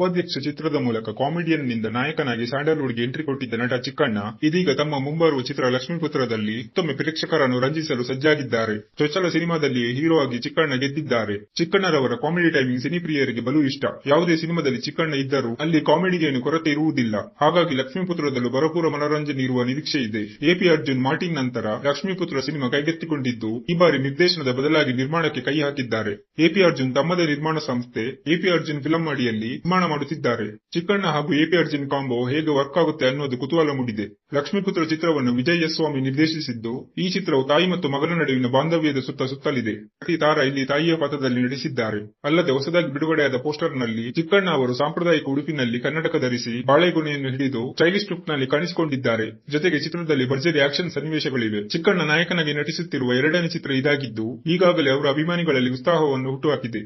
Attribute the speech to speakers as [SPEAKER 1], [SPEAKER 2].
[SPEAKER 1] ಉಪಾಧ್ಯಕ್ಷ ಚಿತ್ರದ ಮೂಲಕ ಕಾಮಿಡಿಯನ್ನಿಂದ ನಾಯಕನಾಗಿ ಸ್ಯಾಂಡಲ್ವುಡ್ಗೆ ಎಂಟ್ರಿ ಕೊಟ್ಟಿದ್ದ ನಟ ಚಿಕ್ಕಣ್ಣ, ಇದೀಗ ತಮ್ಮ ಮುಂಬರುವ ಚಿತ್ರ ಲಕ್ಷ್ಮೀಪುತ್ರದಲ್ಲಿ ಮತ್ತೊಮ್ಮೆ ಪ್ರೇಕ್ಷಕರನ್ನು ರಂಜಿಸಲು ಸಜ್ಜಾಗಿದ್ದಾರೆ. ಚೊಚ್ಚಲ ಸಿನಿಮಾದಲ್ಲಿಯೇ ಹೀರೋ ಆಗಿ ಚಿಕ್ಕಣ್ಣ ಗೆದ್ದಿದ್ದಾರೆ. ಚಿಕ್ಕಣ್ಣರವರ ಕಾಮಿಡಿ ಟೈಮಿಂಗ್ ಸಿನಿಪ್ರಿಯರಿಗೆ ಬಲು ಇಷ್ಟ. ಯಾವುದೇ ಸಿನಿಮಾದಲ್ಲಿ ಚಿಕ್ಕಣ್ಣ ಇದ್ದರೂ ಅಲ್ಲಿ ಕಾಮಿಡಿಗೇನು ಕೊರತೆ ಇರುವುದಿಲ್ಲ. ಹಾಗಾಗಿ ಲಕ್ಷ್ಮೀಪುತ್ರದಲ್ಲೂ ಭರಪೂರ ಮನರಂಜನೆ ಇರುವ ನಿರೀಕ್ಷೆ ಇದೆ. ಎಪಿ ಅರ್ಜುನ್ ಮಾರ್ಟಿನ್ ನಂತರ ಲಕ್ಷ್ಮೀಪುತ್ರ ಸಿನಿಮಾ ಕೈಗೆತ್ತಿಕೊಂಡಿದ್ದು, ಈ ಬಾರಿ ನಿರ್ದೇಶನದ ಬದಲಾಗಿ ನಿರ್ಮಾಣಕ್ಕೆ ಕೈ ಹಾಕಿದ್ದಾರೆ. ಎಪಿ ಅರ್ಜುನ್ ತಮ್ಮದೇ ನಿರ್ಮಾಣ ಸಂಸ್ಥೆ, ಎಪಿ ಅರ್ಜುನ್ ಫಿಲಂ ಅಡಿಯಲ್ಲಿ ನಿರ್ಮಾಣ ಮಾಡುತ್ತಿದ್ದಾರೆ. ಚಿಕ್ಕಣ್ಣ ಹಾಗೂ ಎಪಿ ಅರ್ಜುನ್ ಕಾಂಬೋ ಹೇಗೆ ವರ್ಕ್ ಆಗುತ್ತೆ ಅನ್ನೋದು ಕುತೂಹಲ ಮೂಡಿದೆ. ಲಕ್ಷ್ಮೀಪುತ್ರ ಚಿತ್ರವನ್ನು ವಿಜಯ್ ಎಸ್ ಸ್ವಾಮಿ ನಿರ್ದೇಶಿಸಿದ್ದು, ಈ ಚಿತ್ರವು ತಾಯಿ ಮತ್ತು ಮಗನ ನಡುವಿನ ಬಾಂಧವ್ಯದ ಸುತ್ತ ಸುತ್ತಲಿದೆ. ಪ್ರತಿ ತಾರಾ ಇಲ್ಲಿ ತಾಯಿಯ ಪಾತ್ರದಲ್ಲಿ ನಟಿಸಿದ್ದಾರೆ. ಅಲ್ಲದೆ ಹೊಸದಾಗಿ ಬಿಡುಗಡೆಯಾದ ಪೋಸ್ಟರ್ನಲ್ಲಿ ಚಿಕ್ಕಣ್ಣ ಅವರು ಸಾಂಪ್ರದಾಯಿಕ ಉಡುಪಿನಲ್ಲಿ ಕನ್ನಡಕ ಧರಿಸಿ ಬಾಳೆಗೊನೆಯನ್ನು ಹಿಡಿದು ಸ್ಟೈಲಿಶ್ ಲುಕ್ನಲ್ಲಿ ಕಾಣಿಸಿಕೊಂಡಿದ್ದಾರೆ. ಜೊತೆಗೆ ಚಿತ್ರದಲ್ಲಿ ಭರ್ಜರಿ ಆಕ್ಷನ್ ಸನ್ನಿವೇಶಗಳಿವೆ. ಚಿಕ್ಕಣ್ಣ ನಾಯಕನಾಗಿ ನಟಿಸುತ್ತಿರುವ ಎರಡನೇ ಚಿತ್ರ ಇದಾಗಿದ್ದು, ಈಗಾಗಲೇ ಅವರ ಅಭಿಮಾನಿಗಳಲ್ಲಿ ಉತ್ಸಾಹವನ್ನು ಹುಟ್ಟುಹಾಕಿದೆ.